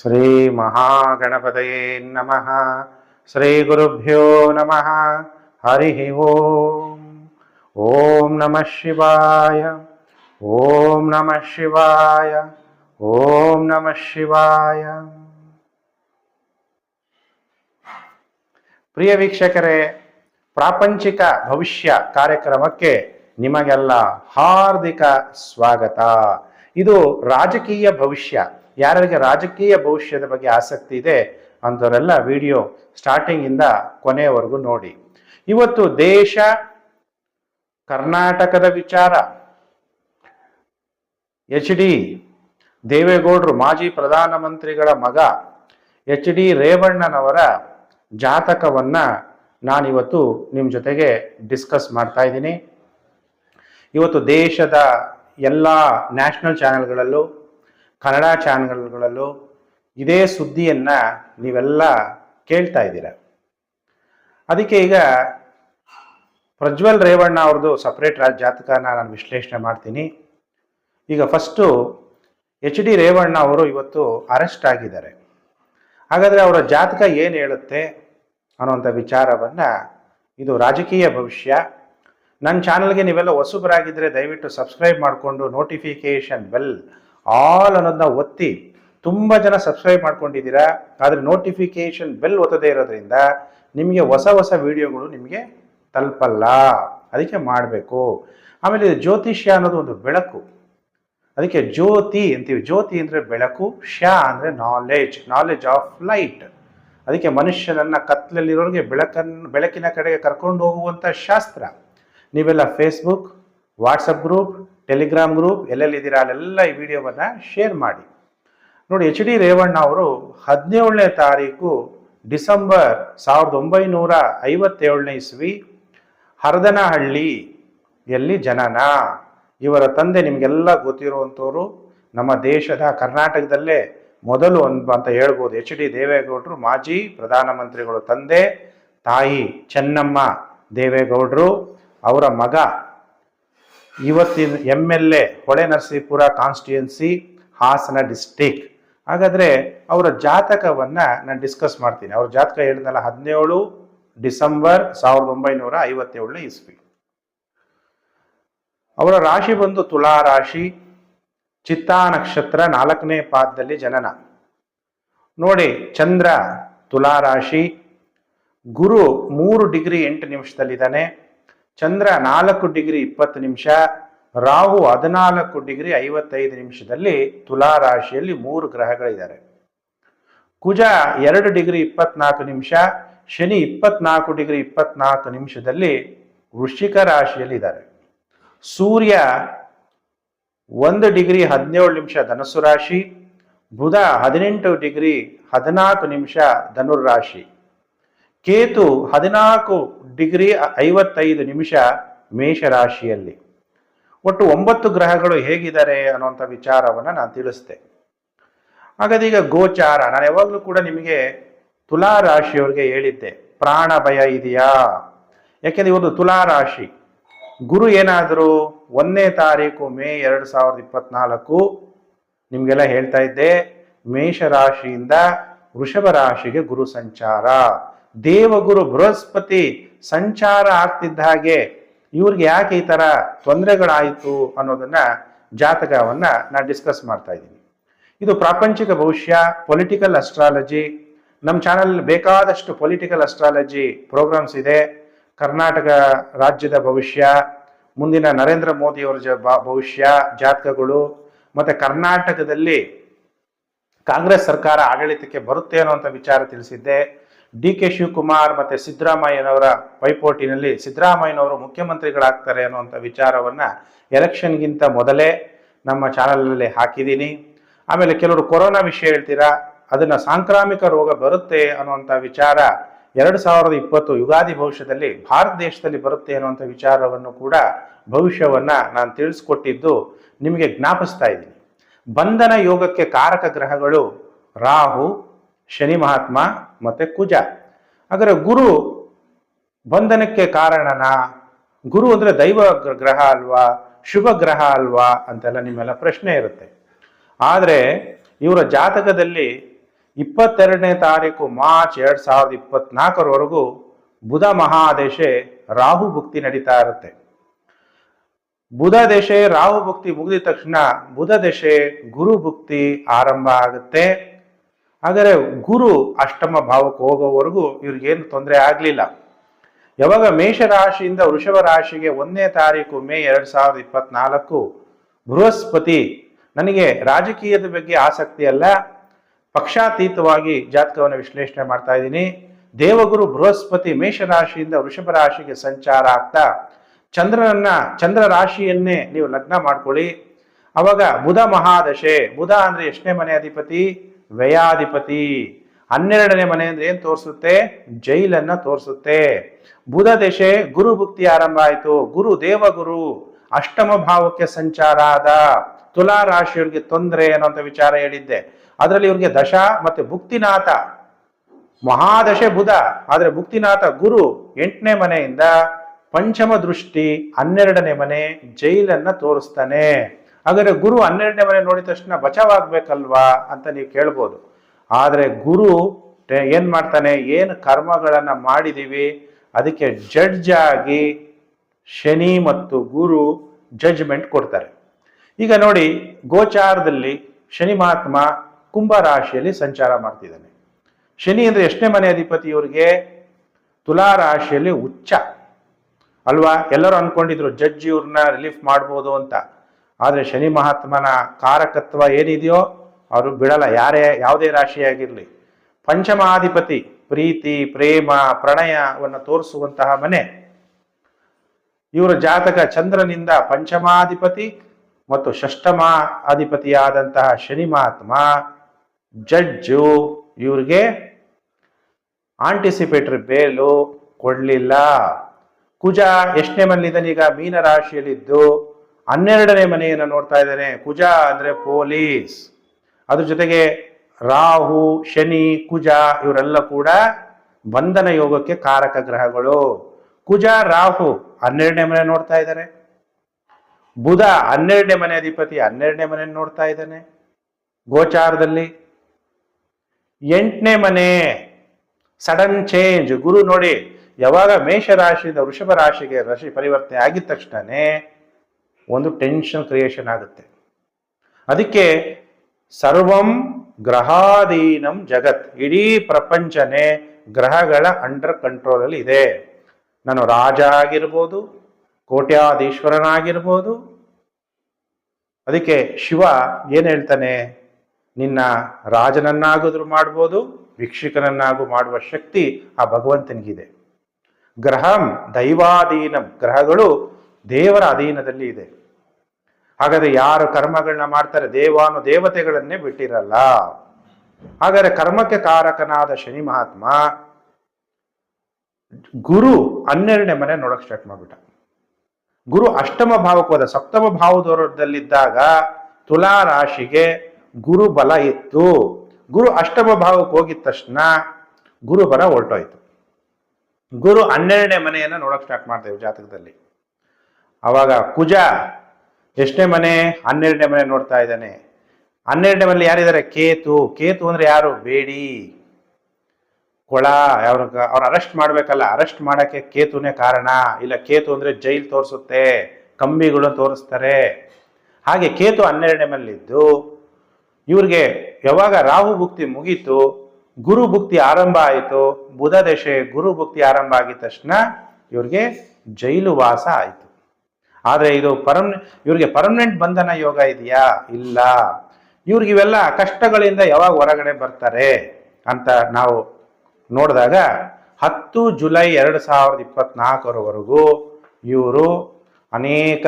ಶ್ರೀ ಮಹಾಗಣಪತಯೇ ನಮಃ. ಶ್ರೀ ಗುರುಭ್ಯೋ ನಮಃ. ಹರಿ ಓಂ. ಓಂ ನಮಃ ಶಿವಾಯ. ಓಂ ನಮಃ ಶಿವಾಯ. ಓಂ ನಮಃ ಶಿವಾಯ. ಪ್ರಿಯ ವೀಕ್ಷಕರೇ, ಪ್ರಾಪಂಚಿಕ ಭವಿಷ್ಯ ಕಾರ್ಯಕ್ರಮಕ್ಕೆ ನಿಮಗೆಲ್ಲ ಹಾರ್ದಿಕ ಸ್ವಾಗತ. ಇದು ರಾಜಕೀಯ ಭವಿಷ್ಯ. ಯಾರಿಗೆ ರಾಜಕೀಯ ಭವಿಷ್ಯದ ಬಗ್ಗೆ ಆಸಕ್ತಿ ಇದೆ ಅಂಥವರೆಲ್ಲ ವಿಡಿಯೋ ಸ್ಟಾರ್ಟಿಂಗ್ ಇಂದ ಕೊನೆಯವರೆಗೂ ನೋಡಿ. ಇವತ್ತು ದೇಶ, ಕರ್ನಾಟಕದ ವಿಚಾರ. ಎಚ್ ಡಿ ದೇವೇಗೌಡರು ಮಾಜಿ ಪ್ರಧಾನಮಂತ್ರಿಗಳ ಮಗ ಎಚ್ ಡಿ ರೇವಣ್ಣನವರ ಜಾತಕವನ್ನ ನಾನಿವತ್ತು ನಿಮ್ಮ ಜೊತೆಗೆ ಡಿಸ್ಕಸ್ ಮಾಡ್ತಾ ಇದ್ದೀನಿ. ಇವತ್ತು ದೇಶದ ಎಲ್ಲ ನ್ಯಾಷನಲ್ ಚಾನೆಲ್ಗಳಲ್ಲೂ ಕನ್ನಡ ಚಾನೆಲ್ಗಳಲ್ಲೂ ಇದೇ ಸುದ್ದಿಯನ್ನ ನೀವೆಲ್ಲ ಕೇಳ್ತಾ ಇದ್ದೀರ. ಅದಕ್ಕೆ ಈಗ ಪ್ರಜ್ವಲ್ ರೇವಣ್ಣ ಅವ್ರದ್ದು ಸಪ್ರೇಟ್ ರಾಜ್ ಜಾತಕನ ನಾನು ವಿಶ್ಲೇಷಣೆ ಮಾಡ್ತೀನಿ. ಈಗ ಫಸ್ಟು ಎಚ್ ಡಿ ರೇವಣ್ಣ ಅವರು ಇವತ್ತು ಅರೆಸ್ಟ್ ಆಗಿದ್ದಾರೆ. ಹಾಗಾದರೆ ಅವರ ಜಾತಕ ಏನು ಹೇಳುತ್ತೆ ಅನ್ನುವಂಥ ವಿಚಾರವನ್ನು ಇದು ರಾಜಕೀಯ ಭವಿಷ್ಯ. ನನ್ನ ಚಾನಲ್ಗೆ ನೀವೆಲ್ಲ ಹೊಸಬರಾಗಿದ್ದರೆ ದಯವಿಟ್ಟು ಸಬ್ಸ್ಕ್ರೈಬ್ ಮಾಡಿಕೊಂಡು ನೋಟಿಫಿಕೇಷನ್ ಬೆಲ್ ಆಲ್ ಅನ್ನೋದನ್ನ ಒತ್ತಿ ತುಂಬ ಜನ ಸಬ್ಸ್ಕ್ರೈಬ್ ಮಾಡ್ಕೊಂಡಿದ್ದೀರಾ, ಆದರೆ ನೋಟಿಫಿಕೇಷನ್ ಬೆಲ್ ಒತ್ತದೇ ಇರೋದ್ರಿಂದ ನಿಮಗೆ ಹೊಸ ಹೊಸ ವಿಡಿಯೋಗಳು ನಿಮಗೆ ತಲುಪಲ್ಲ. ಅದಕ್ಕೆ ಮಾಡಬೇಕು. ಆಮೇಲೆ ಜ್ಯೋತಿಷ್ಯ ಅನ್ನೋದು ಒಂದು ಬೆಳಕು. ಅದಕ್ಕೆ ಜ್ಯೋತಿ ಅಂತೀವಿ. ಜ್ಯೋತಿ ಅಂದರೆ ಬೆಳಕು ಶ ಅಂದರೆ ನಾಲೆಜ್ ನಾಲೆಜ್ ಆಫ್ ಲೈಟ್ ಅದಕ್ಕೆ ಮನುಷ್ಯನನ್ನ ಕತ್ಲಲ್ಲಿರೋರಿಗೆ ಬೆಳಕನ್ನು ಬೆಳಕಿನ ಕಡೆಗೆ ಕರ್ಕೊಂಡು ಹೋಗುವಂಥ ಶಾಸ್ತ್ರ. ನೀವೆಲ್ಲ Facebook WhatsApp group Telegram group ಎಲ್ಲೆಲ್ಲಿದ್ದೀರಾ ಅಲ್ಲೆಲ್ಲ ಈ ವಿಡಿಯೋವನ್ನು ಶೇರ್ ಮಾಡಿ. ನೋಡಿ ಎಚ್ ಡಿ ರೇವಣ್ಣ ಅವರು ಹದಿನೇಳನೇ ತಾರೀಕು ಡಿಸೆಂಬರ್ ಸಾವಿರದ ಒಂಬೈನೂರ ಐವತ್ತೇಳನೇ ಇಸ್ವಿ ಹರದನಹಳ್ಳಿ ಎಲ್ಲಿ ಜನನ. ಇವರ ತಂದೆ ನಿಮಗೆಲ್ಲ ಗೊತ್ತಿರುವಂಥವ್ರು ನಮ್ಮ ದೇಶದ ಕರ್ನಾಟಕದಲ್ಲೇ ಮೊದಲು ಅಂತ ಹೇಳ್ಬೋದು. ಎಚ್ ಡಿ ದೇವೇಗೌಡರು ಮಾಜಿ ಪ್ರಧಾನಮಂತ್ರಿಗಳು ತಂದೆ, ತಾಯಿ ಚೆನ್ನಮ್ಮ ದೇವೇಗೌಡರು, ಅವರ ಮಗ ಇವತ್ತಿನ M L A Hole Narasipura constituency Hassan district ಹಾಗಾದ್ರೆ ಅವರ ಜಾತಕವನ್ನ ನಾನು ಡಿಸ್ಕಸ್ ಮಾಡ್ತೀನಿ. ಅವ್ರ ಜಾತಕ ಹೇಳಿದ್ನಲ್ಲ, ಹದಿನೇಳು ಡಿಸೆಂಬರ್ ಸಾವಿರದ ಒಂಬೈನೂರ ಐವತ್ತೇಳನೇ ಇಸ್ವಿ. ಅವರ ರಾಶಿ ಬಂದು ತುಲಾ ರಾಶಿ, ಚಿತ್ತಾ ನಕ್ಷತ್ರ ನಾಲ್ಕನೇ ಪಾದದಲ್ಲಿ ಜನನ. ನೋಡಿ, ಚಂದ್ರ ತುಲಾ ರಾಶಿ, ಗುರು ಮೂರು ಡಿಗ್ರಿ ಎಂಟು ನಿಮಿಷದಲ್ಲಿದ್ದಾನೆ. ಚಂದ್ರ ನಾಲ್ಕು ಡಿಗ್ರಿ ಇಪ್ಪತ್ತು ನಿಮಿಷ, ರಾಹು ಹದಿನಾಲ್ಕು ಡಿಗ್ರಿ ಐವತ್ತೈದು ನಿಮಿಷದಲ್ಲಿ ತುಲಾ ರಾಶಿಯಲ್ಲಿ ಮೂರು ಗ್ರಹಗಳಿದ್ದಾರೆ. ಕುಜ ಎರಡು ಡಿಗ್ರಿ ಇಪ್ಪತ್ನಾಲ್ಕು ನಿಮಿಷ, ಶನಿ ಇಪ್ಪತ್ನಾಲ್ಕು ಡಿಗ್ರಿ ಇಪ್ಪತ್ನಾಲ್ಕು ನಿಮಿಷದಲ್ಲಿ ವೃಶ್ಚಿಕ ರಾಶಿಯಲ್ಲಿ ಇದ್ದಾರೆ ಸೂರ್ಯ ಒಂದು ಡಿಗ್ರಿ ಹದಿನೇಳು ನಿಮಿಷ ಧನಸ್ಸು ರಾಶಿ, ಬುಧ ಹದಿನೆಂಟು ಡಿಗ್ರಿ ಹದಿನಾಲ್ಕು ನಿಮಿಷ ಧನುರ್ ರಾಶಿ. ಕೇತು ಹದಿನಾಲ್ಕು ಡಿಗ್ರಿ ಐವತ್ತೈದು ನಿಮಿಷ ಮೇಷರಾಶಿಯಲ್ಲಿ. ಒಟ್ಟು ಒಂಬತ್ತು ಗ್ರಹಗಳು ಹೇಗಿದ್ದಾರೆ ಅನ್ನುವಂಥ ವಿಚಾರವನ್ನು ನಾನು ತಿಳಿಸ್ತೆ ಹಾಗಾದೀಗ ಗೋಚಾರ, ನಾನು ಯಾವಾಗಲೂ ಕೂಡ ನಿಮಗೆ ತುಲಾ ರಾಶಿಯವರಿಗೆ ಹೇಳಿದ್ದೆ ಪ್ರಾಣ ಭಯ ಇದೆಯಾ? ಯಾಕೆಂದ್ರೆ ಇವತ್ತು ತುಲಾ ರಾಶಿ, ಗುರು ಏನಾದರೂ ಒಂದನೇ ತಾರೀಕು ಮೇ ಎರಡು ಸಾವಿರದ ಇಪ್ಪತ್ನಾಲ್ಕು ನಿಮಗೆಲ್ಲ ಹೇಳ್ತಾ ಇದ್ದೆ, ಮೇಷರಾಶಿಯಿಂದ ವೃಷಭ ರಾಶಿಗೆ ಗುರು ಸಂಚಾರ. ದೇವಗುರು ಬೃಹಸ್ಪತಿ ಸಂಚಾರ ಆಗ್ತಿದ್ದ ಹಾಗೆ ಇವ್ರಿಗೆ ಯಾಕೆ ಈ ಥರ ತೊಂದರೆಗಳಾಯಿತು ಅನ್ನೋದನ್ನ ಜಾತಕವನ್ನ ನಾನು ಡಿಸ್ಕಸ್ ಮಾಡ್ತಾ ಇದ್ದೀನಿ. ಇದು ಪ್ರಾಪಂಚಿಕ ಭವಿಷ್ಯ ಪೊಲಿಟಿಕಲ್ ಅಸ್ಟ್ರಾಲಜಿ ನಮ್ಮ ಚಾನಲ್ ಬೇಕಾದಷ್ಟು ಪೊಲಿಟಿಕಲ್ ಅಸ್ಟ್ರಾಲಜಿ ಪ್ರೋಗ್ರಾಮ್ಸ್ ಇದೆ. ಕರ್ನಾಟಕ ರಾಜ್ಯದ ಭವಿಷ್ಯ, ಮುಂದಿನ ನರೇಂದ್ರ ಮೋದಿಯವರ ಜ ಭವಿಷ್ಯ, ಜಾತಕಗಳು, ಮತ್ತೆ ಕರ್ನಾಟಕದಲ್ಲಿ ಕಾಂಗ್ರೆಸ್ ಸರ್ಕಾರ ಆಡಳಿತಕ್ಕೆ ಬರುತ್ತೆ ಅನ್ನುವಂಥ ವಿಚಾರ ತಿಳಿಸಿದ್ದೆ. ಡಿ ಕೆ ಶಿವಕುಮಾರ್ ಮತ್ತೆ ಸಿದ್ದರಾಮಯ್ಯನವರ ಪೈಪೋಟಿನಲ್ಲಿ ಸಿದ್ದರಾಮಯ್ಯನವರು ಮುಖ್ಯಮಂತ್ರಿಗಳಾಗ್ತಾರೆ ಅನ್ನುವಂಥ ವಿಚಾರವನ್ನ ಎಲೆಕ್ಷನ್ಗಿಂತ ಮೊದಲೇ ನಮ್ಮ ಚಾನಲಲ್ಲಿ ಹಾಕಿದ್ದೀನಿ. ಆಮೇಲೆ ಕೆಲವರು ಕೊರೋನಾ ವಿಷಯ ಹೇಳ್ತೀರಾ, ಅದನ್ನು ಸಾಂಕ್ರಾಮಿಕ ರೋಗ ಬರುತ್ತೆ ಅನ್ನುವಂಥ ವಿಚಾರ ಎರಡು ಸಾವಿರದ ಇಪ್ಪತ್ತು ಯುಗಾದಿ ಭವಿಷ್ಯದಲ್ಲಿ ಭಾರತ ದೇಶದಲ್ಲಿ ಬರುತ್ತೆ ಅನ್ನುವಂಥ ವಿಚಾರವನ್ನು ಕೂಡ ಭವಿಷ್ಯವನ್ನು ನಾನು ತಿಳಿಸ್ಕೊಟ್ಟಿದ್ದು ನಿಮಗೆ ಜ್ಞಾಪಿಸ್ತಾ ಇದ್ದೀನಿ. ಬಂಧನ ಯೋಗಕ್ಕೆ ಕಾರಕ ಗ್ರಹಗಳು ರಾಹು ಶನಿ ಮಹಾತ್ಮ ಮತ್ತೆ ಕುಜ. ಹಾಗಾದ್ರೆ ಗುರು ಬಂಧನಕ್ಕೆ ಕಾರಣನ? ಗುರು ಅಂದ್ರೆ ದೈವ ಗ್ರಹ ಅಲ್ವಾ? ಶುಭ ಗ್ರಹ ಅಲ್ವಾ? ಅಂತೆಲ್ಲ ನಿಮ್ಮೆಲ್ಲ ಪ್ರಶ್ನೆ ಇರುತ್ತೆ. ಆದರೆ ಇವರ ಜಾತಕದಲ್ಲಿ ಇಪ್ಪತ್ತೆರಡನೇ ತಾರೀಕು ಮಾರ್ಚ್ ಎರಡು ಸಾವಿರದ ಇಪ್ಪತ್ನಾಲ್ಕರವರೆಗೂ ಬುಧ ಮಹಾದೇಶೆ ರಾಹು ಭುಕ್ತಿ ನಡೀತಾ ಇರುತ್ತೆ. ಬುಧ ದೇಶೆ ರಾಹು ಭುಕ್ತಿ ಮುಗಿದ ತಕ್ಷಣ ಬುಧ ದೇಶೆ ಗುರು ಭುಕ್ತಿ ಆರಂಭ ಆಗುತ್ತೆ. ಹಾಗಾದ್ರೆ ಗುರು ಅಷ್ಟಮ ಭಾವಕ್ಕೆ ಹೋಗೋವರೆಗೂ ಇವ್ರಿಗೇನು ತೊಂದರೆ ಆಗಲಿಲ್ಲ. ಯಾವಾಗ ಮೇಷರಾಶಿಯಿಂದ ವೃಷಭ ರಾಶಿಗೆ ಒಂದನೇ ತಾರೀಕು ಮೇ ಎರಡ್ ಸಾವಿರದ ಇಪ್ಪತ್ನಾಲ್ಕು, ಬೃಹಸ್ಪತಿ ನನಗೆ ರಾಜಕೀಯದ ಬಗ್ಗೆ ಆಸಕ್ತಿ ಅಲ್ಲ. ಪಕ್ಷಾತೀತವಾಗಿ ಜಾತಕವನ್ನು ವಿಶ್ಲೇಷಣೆ ಮಾಡ್ತಾ ಇದ್ದೀನಿ. ದೇವಗುರು ಬೃಹಸ್ಪತಿ ಮೇಷರಾಶಿಯಿಂದ ವೃಷಭ ರಾಶಿಗೆ ಸಂಚಾರ ಆಗ್ತಾ, ಚಂದ್ರನನ್ನ, ಚಂದ್ರ ರಾಶಿಯನ್ನೇ ನೀವು ಲಗ್ನ ಮಾಡ್ಕೊಳ್ಳಿ. ಅವಾಗ ಬುಧ ಮಹಾದಶೆ, ಬುಧ ಅಂದ್ರೆ ಎಷ್ಟನೇ ಮನೆ ಅಧಿಪತಿ? ವ್ಯಯಾಧಿಪತಿ. ಹನ್ನೆರಡನೇ ಮನೆ ಅಂದ್ರೆ ಏನ್ ತೋರಿಸುತ್ತೆ? ಜೈಲನ್ನ ತೋರಿಸುತ್ತೆ. ಬುಧ ದಶೆ ಗುರು ಭುಕ್ತಿ ಆರಂಭ ಆಯಿತು. ಗುರು ದೇವಗುರು. ಅಷ್ಟಮ ಭಾವಕ್ಕೆ ಸಂಚಾರ ಆದ. ತುಲಾ ರಾಶಿಯವರಿಗೆ ತೊಂದರೆ ಅನ್ನೋಂಥ ವಿಚಾರ ಹೇಳಿದ್ದೆ. ಅದರಲ್ಲಿ ಇವ್ರಿಗೆ ದಶ ಮತ್ತೆ ಭುಕ್ತಿನಾಥ. ಮಹಾದಶೆ ಬುಧ. ಆದ್ರೆ ಭುಕ್ತಿನಾಥ ಗುರು ಎಂಟನೇ ಮನೆಯಿಂದ ಪಂಚಮ ದೃಷ್ಟಿ ಹನ್ನೆರಡನೇ ಮನೆ ಜೈಲನ್ನ ತೋರಿಸ್ತಾನೆ. ಹಾಗಾದ್ರೆ ಗುರು ಹನ್ನೆರಡನೇ ಮನೆ ನೋಡಿದ ತಕ್ಷಣ ಬಚಾವಾಗಬೇಕಲ್ವಾ ಅಂತ ನೀವು ಕೇಳ್ಬೋದು. ಆದರೆ ಗುರು ಏನು ಏನ್ ಮಾಡ್ತಾನೆ? ಏನು ಕರ್ಮಗಳನ್ನು ಮಾಡಿದ್ದೀವಿ ಅದಕ್ಕೆ ಜಡ್ಜ್ ಆಗಿ ಶನಿ ಮತ್ತು ಗುರು ಜಡ್ಜ್ಮೆಂಟ್ ಕೊಡ್ತಾರೆ. ಈಗ ನೋಡಿ, ಗೋಚಾರದಲ್ಲಿ ಶನಿ ಮಹಾತ್ಮ ಕುಂಭ ರಾಶಿಯಲ್ಲಿ ಸಂಚಾರ ಮಾಡ್ತಿದ್ದಾನೆ. ಶನಿ ಅಂದರೆ ಎಷ್ಟನೇ ಮನೆ ಅಧಿಪತಿ ಇವರಿಗೆ? ತುಲಾ ರಾಶಿಯಲ್ಲಿ ಉಚ್ಚ. ಅಲ್ವಾ? ಎಲ್ಲರೂ ಅಂದ್ಕೊಂಡಿದ್ರು ಜಡ್ಜ್ ಇವ್ರನ್ನ ರಿಲೀಫ್ ಮಾಡ್ಬೋದು ಅಂತ. ಆದ್ರೆ ಶನಿ ಮಹಾತ್ಮನ ಕಾರಕತ್ವ ಏನಿದೆಯೋ ಅವರು ಬಿಡಲ್ಲ. ಯಾರೇ, ಯಾವುದೇ ರಾಶಿಯಾಗಿರಲಿ. ಪಂಚಮಾಧಿಪತಿ, ಪ್ರೀತಿ, ಪ್ರೇಮ, ಪ್ರಣಯವನ್ನು ತೋರಿಸುವಂತಹ ಮನೆ. ಇವರ ಜಾತಕ ಚಂದ್ರನಿಂದ ಪಂಚಮಾಧಿಪತಿ ಮತ್ತು ಷಷ್ಟಮ ಅಧಿಪತಿಯಾದಂತಹ ಶನಿ ಮಹಾತ್ಮ, ಜಡ್ಜು, ಇವ್ರಿಗೆ ಆಂಟಿಸಿಪೇಟರಿ ಬೇಲು ಕೊಡ್ಲಿಲ್ಲ. ಕುಜ ಎಷ್ಟನೇ ಮನೇಲಿದ್ದಾನೆ ಈಗ ಮೀನ ರಾಶಿಯಲ್ಲಿದ್ದು ಹನ್ನೆರಡನೇ ಮನೆಯನ್ನು ನೋಡ್ತಾ ಇದ್ದಾನೆ. ಕುಜ ಅಂದರೆ ಪೊಲೀಸ್. ಅದ್ರ ಜೊತೆಗೆ ರಾಹು, ಶನಿ, ಕುಜ ಇವರೆಲ್ಲ ಕೂಡ ಬಂಧನ ಯೋಗಕ್ಕೆ ಕಾರಕ ಗ್ರಹಗಳು. ಕುಜ, ರಾಹು ಹನ್ನೆರಡನೇ ಮನೆ ನೋಡ್ತಾ ಇದ್ದಾರೆ ಬುಧ ಹನ್ನೆರಡನೇ ಮನೆ ಅಧಿಪತಿ ಹನ್ನೆರಡನೇ ಮನೆ ನೋಡ್ತಾ ಇದ್ದಾನೆ. ಗೋಚಾರದಲ್ಲಿ ಎಂಟನೇ ಮನೆ ಸಡನ್ ಚೇಂಜ್. ಗುರು ನೋಡಿ, ಯಾವಾಗ ಮೇಷ ರಾಶಿಯಿಂದ ವೃಷಭ ರಾಶಿಗೆ ರಾಶಿ ಪರಿವರ್ತನೆ ಆಗಿದ ತಕ್ಷಣನೇ ಒಂದು ಟೆನ್ಷನ್ ಕ್ರಿಯೇಷನ್ ಆಗುತ್ತೆ. ಅದಕ್ಕೆ ಸರ್ವಂ ಗ್ರಹಾಧೀನಂ ಜಗತ್. ಇಡೀ ಪ್ರಪಂಚನೇ ಗ್ರಹಗಳ ಅಂಡರ್ ಕಂಟ್ರೋಲ್ ಅಲ್ಲಿ ಇದೆ. ನಾನು ರಾಜ ಆಗಿರ್ಬೋದು, ಕೋಟ್ಯಾಧೀಶ್ವರನಾಗಿರ್ಬೋದು. ಅದಕ್ಕೆ ಶಿವ ಏನ್ ಹೇಳ್ತಾನೆ? ನಿನ್ನ ರಾಜನನ್ನಾಗಾದ್ರೂ ಮಾಡ್ಬೋದು, ಭಿಕ್ಷುಕನನ್ನಾಗೂ ಮಾಡುವ ಶಕ್ತಿ ಆ ಭಗವಂತನಿಗಿದೆ. ಗ್ರಹಂ ದೈವಾಧೀನಂ. ಗ್ರಹಗಳು ದೇವರ ಅಧೀನದಲ್ಲಿ ಇದೆ. ಹಾಗಾದ್ರೆ ಯಾರು ಕರ್ಮಗಳನ್ನ ಮಾಡ್ತಾರೆ? ದೇವಾನು ದೇವತೆಗಳನ್ನೇ ಬಿಟ್ಟಿರಲ್ಲ. ಹಾಗಾದ್ರೆ ಕರ್ಮಕ್ಕೆ ಕಾರಕನಾದ ಶನಿ ಮಹಾತ್ಮ ಗುರು ಹನ್ನೆರಡನೇ ಮನೆ ನೋಡಕ್ ಸ್ಟಾರ್ಟ್ ಮಾಡ್ಬಿಟ್ಟ. ಗುರು ಅಷ್ಟಮ ಭಾವಕ್ಕೆ ಸಪ್ತಮ ಭಾವದಲ್ಲಿದ್ದಾಗ ತುಲಾ ರಾಶಿಗೆ ಗುರು ಬಲ ಇತ್ತು. ಗುರು ಅಷ್ಟಮ ಭಾವಕ್ಕೆ ಹೋಗಿದ ತಕ್ಷಣ ಗುರು ಬಲ ಹೊರಟೋಯ್ತು. ಗುರು ಹನ್ನೆರಡನೇ ಮನೆಯನ್ನ ನೋಡಕ್ ಸ್ಟಾರ್ಟ್ ಮಾಡ್ತೇವೆ ಜಾತಕದಲ್ಲಿ. ಅವಾಗ ಕುಜ ಎಷ್ಟನೇ ಮನೆ, ಹನ್ನೆರಡನೇ ಮನೆ ನೋಡ್ತಾ ಇದ್ದಾನೆ. ಹನ್ನೆರಡನೇ ಮನೆಯಲ್ಲಿ ಯಾರಿದ್ದಾರೆ? ಕೇತು. ಕೇತು ಅಂದ್ರೆ ಯಾರು? ಬೇಡಿ. ಕೊಳ ಅವ್ರ ಅವ್ರ ಅರೆಸ್ಟ್ ಮಾಡ್ಬೇಕಲ್ಲ. ಅರೆಸ್ಟ್ ಮಾಡಕ್ಕೆ ಕೇತುನೇ ಕಾರಣ. ಇಲ್ಲ, ಕೇತು ಅಂದ್ರೆ ಜೈಲ್ ತೋರಿಸುತ್ತೆ. ಕಂಬಿಗಳು ತೋರಿಸ್ತಾರೆ. ಹಾಗೆ ಕೇತು ಹನ್ನೆರಡನೇ ಮನೆಯಲ್ಲಿದ್ದು, ಇವ್ರಿಗೆ ಯಾವಾಗ ರಾಹು ಭುಕ್ತಿ ಮುಗೀತು, ಗುರು ಭುಕ್ತಿ ಆರಂಭ ಆಯಿತು, ಬುಧ ದಶೆ ಗುರು ಭುಕ್ತಿ ಆರಂಭ ಆಗಿದ ತಕ್ಷಣ ಇವ್ರಿಗೆ ಜೈಲು ವಾಸ ಆಯಿತು. ಆದ್ರೆ ಇದು ಪರ್ಮ ಇವ್ರಿಗೆ ಪರ್ಮನೆಂಟ್ ಬಂಧನ ಯೋಗ ಇದೆಯಾ? ಇಲ್ಲ. ಇವ್ರಿಗೆ ಇವೆಲ್ಲ ಕಷ್ಟಗಳಿಂದ ಯಾವಾಗ ಹೊರಗಡೆ ಬರ್ತಾರೆ ಅಂತ ನಾವು ನೋಡಿದಾಗ ಹತ್ತು ಜುಲೈ ಎರಡು ಸಾವಿರದ ಇಪ್ಪತ್ನಾಲ್ಕರವರೆಗೂ ಇವರು ಅನೇಕ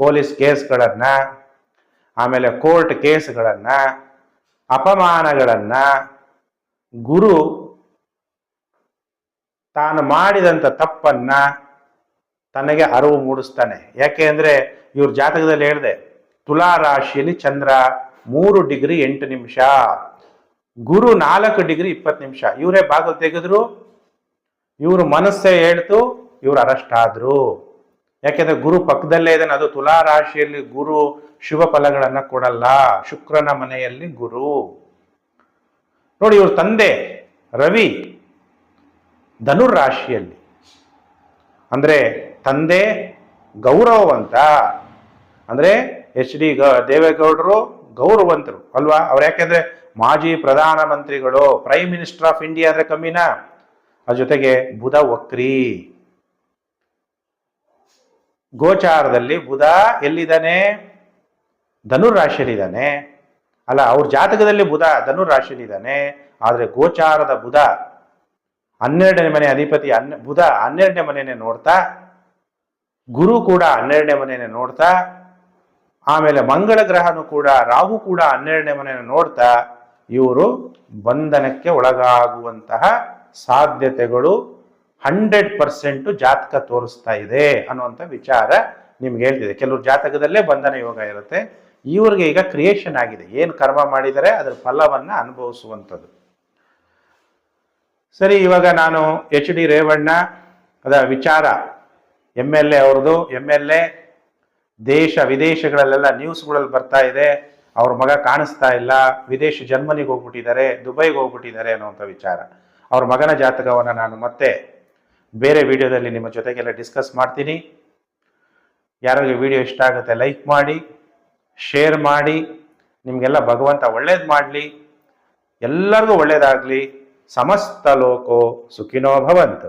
ಪೊಲೀಸ್ ಕೇಸ್ಗಳನ್ನು, ಆಮೇಲೆ ಕೋರ್ಟ್ ಕೇಸ್ಗಳನ್ನು, ಅಪಮಾನಗಳನ್ನು ಗುರು ತಾನು ಮಾಡಿದಂಥ ತಪ್ಪನ್ನ ತನಗೆ ಅರಿವು ಮೂಡಿಸ್ತಾನೆ. ಯಾಕೆ ಅಂದರೆ ಇವ್ರ ಜಾತಕದಲ್ಲಿ ಹೇಳಿದೆ ತುಲಾ ರಾಶಿಯಲ್ಲಿ ಚಂದ್ರ ಮೂರು ಡಿಗ್ರಿ ಎಂಟು ನಿಮಿಷ, ಗುರು ನಾಲ್ಕು ಡಿಗ್ರಿ ಇಪ್ಪತ್ತು ನಿಮಿಷ. ಇವರೇ ಬಾಗಿಲು ತೆಗೆದ್ರು, ಇವ್ರ ಮನಸ್ಸೇ ಹೇಳ್ತು, ಇವ್ರು ಅರೆಸ್ಟ್ ಆದ್ರು. ಯಾಕೆಂದ್ರೆ ಗುರು ಪಕ್ಕದಲ್ಲೇ ಇದ್ದಾನೆ, ಅದು ತುಲಾ ರಾಶಿಯಲ್ಲಿ ಗುರು ಶುಭ ಫಲಗಳನ್ನ ಕೊಡಲ್ಲ. ಶುಕ್ರನ ಮನೆಯಲ್ಲಿ ಗುರು. ನೋಡಿ, ಇವ್ರ ತಂದೆ ರವಿ ಧನುರ್ ರಾಶಿಯಲ್ಲಿ. ಅಂದ್ರೆ ತಂದೆ ಗೌರವವಂತ. ಅಂದರೆ ಎಚ್ ಡಿ ಗ ದೇವೇಗೌಡರು ಗೌರವಂತರು, ಅಲ್ವಾ? ಅವ್ರು ಯಾಕೆಂದರೆ ಮಾಜಿ ಪ್ರಧಾನಮಂತ್ರಿಗಳು ಪ್ರೈಮ್ ಮಿನಿಸ್ಟರ್ ಆಫ್ ಇಂಡಿಯಾ ಅಂದರೆ ಕಮ್ಮಿನ? ಅದ್ರ ಜೊತೆಗೆ ಬುಧ ವಕ್ರಿ. ಗೋಚಾರದಲ್ಲಿ ಬುಧ ಎಲ್ಲಿದ್ದಾನೆ? ಧನುರ್ ರಾಶಿಯಲ್ಲಿದ್ದಾನೆ. ಅಲ್ಲ, ಅವ್ರ ಜಾತಕದಲ್ಲಿ ಬುಧ, ಧನುರ್ ರಾಶಿಯಲ್ಲಿದ್ದಾನೆ. ಆದರೆ ಗೋಚಾರದ ಬುಧ ಹನ್ನೆರಡನೇ ಮನೆ ಅಧಿಪತಿ ಹನ್ನೆ, ಬುಧ ಹನ್ನೆರಡನೇ ಮನೆಯೇ ನೋಡ್ತಾ ಗುರು ಕೂಡ ಹನ್ನೆರಡನೇ ಮನೆಯನ್ನು ನೋಡ್ತಾ, ಆಮೇಲೆ ಮಂಗಳ ಗ್ರಹನು ಕೂಡ, ರಾಹು ಕೂಡ ಹನ್ನೆರಡನೇ ಮನೆಯನ್ನು ನೋಡ್ತಾ, ಇವರು ಬಂಧನಕ್ಕೆ ಒಳಗಾಗುವಂತಹ ಸಾಧ್ಯತೆಗಳು ಹಂಡ್ರೆಡ್ ಪರ್ಸೆಂಟ್ ಜಾತಕ ತೋರಿಸ್ತಾ ಇದೆ ಅನ್ನುವಂಥ ವಿಚಾರ ನಿಮ್ಗೆ ಹೇಳ್ತಿದೆ. ಕೆಲವ್ರ ಜಾತಕದಲ್ಲೇ ಬಂಧನ ಯೋಗ ಇರುತ್ತೆ. ಇವ್ರಿಗೆ ಈಗ ಕ್ರಿಯೇಷನ್ ಆಗಿದೆ. ಏನು ಕರ್ಮ ಮಾಡಿದರೆ ಅದರ ಫಲವನ್ನ ಅನುಭವಿಸುವಂಥದ್ದು. ಸರಿ, ಇವಾಗ ನಾನು ಎಚ್ ಡಿ ರೇವಣ್ಣ, ಅದ ವಿಚಾರ. ಎಂ ಎಲ್ ಎ ಅವ್ರದ್ದು ಎಂ ಎಲ್ ಎ ದೇಶ, ವಿದೇಶಗಳಲ್ಲೆಲ್ಲ ನ್ಯೂಸ್ಗಳಲ್ಲಿ ಬರ್ತಾ ಇದೆ. ಅವ್ರ ಮಗ ಕಾಣಿಸ್ತಾ ಇಲ್ಲ. ವಿದೇಶ ಜರ್ಮನಿಗೆ ಹೋಗ್ಬಿಟ್ಟಿದ್ದಾರೆ, ದುಬೈಗೆ ಹೋಗ್ಬಿಟ್ಟಿದ್ದಾರೆ ಅನ್ನುವಂಥ ವಿಚಾರ. ಅವ್ರ ಮಗನ ಜಾತಕವನ್ನು ನಾನು ಮತ್ತೆ ಬೇರೆ ವಿಡಿಯೋದಲ್ಲಿ ನಿಮ್ಮ ಜೊತೆಗೆಲ್ಲ ಡಿಸ್ಕಸ್ ಮಾಡ್ತೀನಿ. ಯಾರಿಗೆ ವಿಡಿಯೋ ಇಷ್ಟ ಆಗುತ್ತೆ ಲೈಕ್ ಮಾಡಿ ಶೇರ್ ಮಾಡಿ, ನಿಮಗೆಲ್ಲ ಭಗವಂತ ಒಳ್ಳೇದು ಮಾಡಲಿ. ಎಲ್ಲರಿಗೂ ಒಳ್ಳೇದಾಗಲಿ. ಸಮಸ್ತ ಲೋಕೋ ಸುಖಿನೋ ಭವಂತು.